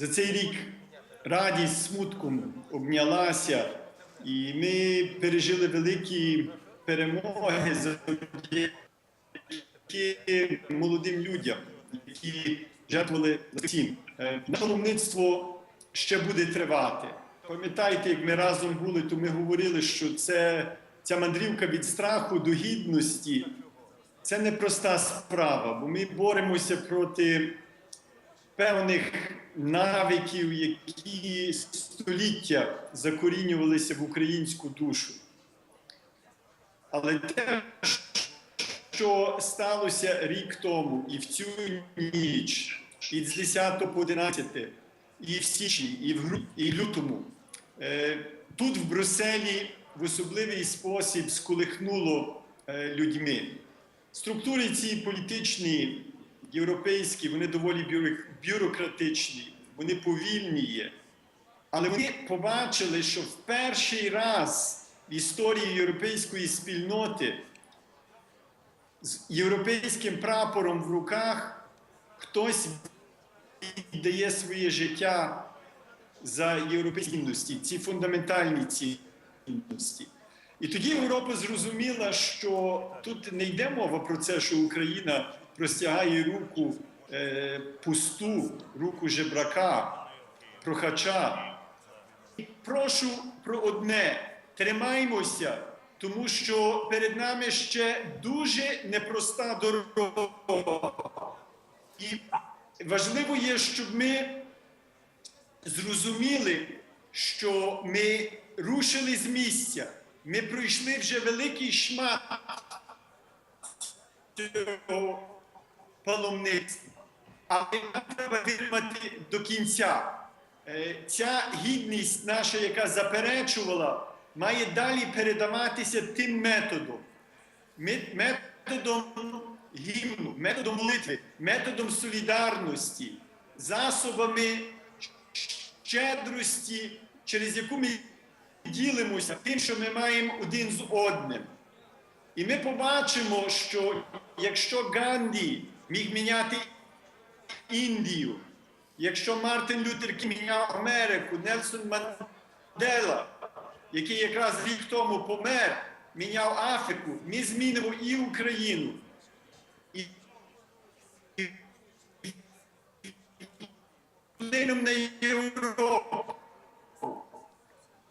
За цей рік радість смутком обнялася, і ми пережили великі перемоги завдяки молодим людям, які жертвували цим. Е, Наше паломництво ще буде тривати. Пам'ятаєте, як ми разом були, то ми говорили, що це ця мандрівка від страху до гідності це непроста справа, бо ми боремося проти певних навиків, які століття закорінювалися в українську душу. Але те, що сталося рік тому, і в цю ніч, і з 10 по 11, і в січні, і в грудні, і лютому, е, тут в Брюсселі в особливий спосіб сколихнуло е, людьми. Структури ці політичні, європейські, вони доволі бюрократичні, вони повільні є. Але вони побачили, що в перший раз в історії європейської спільноти з європейським прапором в руках хтось віддає своє життя за європейські цінності, ці фундаментальні цінності. І тоді Європа зрозуміла, що тут не йде мова про це, що Україна простягає руку е, пусту, руку жебрака, прохача. Прошу про одне: тримаймося, тому що перед нами ще дуже непроста дорога. І важливо є, щоб ми зрозуміли, що ми рушили з місця. Ми пройшли вже великий шмат паломництва. Але нам треба витримати до кінця. Е, Ця гідність наша, яка заперечувала, має далі передаватися тим методом. Методом гімну, методом молитви, методом солідарності, засобами щедрості, через яку ми ділимося тим, що ми маємо один з одним. І ми побачимо, що якщо Ганді міг міняти Індію, якщо Мартин Лютер Кінг міняв Америку, Нельсон Мандела, який якраз рік тому помер, міняв Африку, ми змінимо і Україну. І на Європу.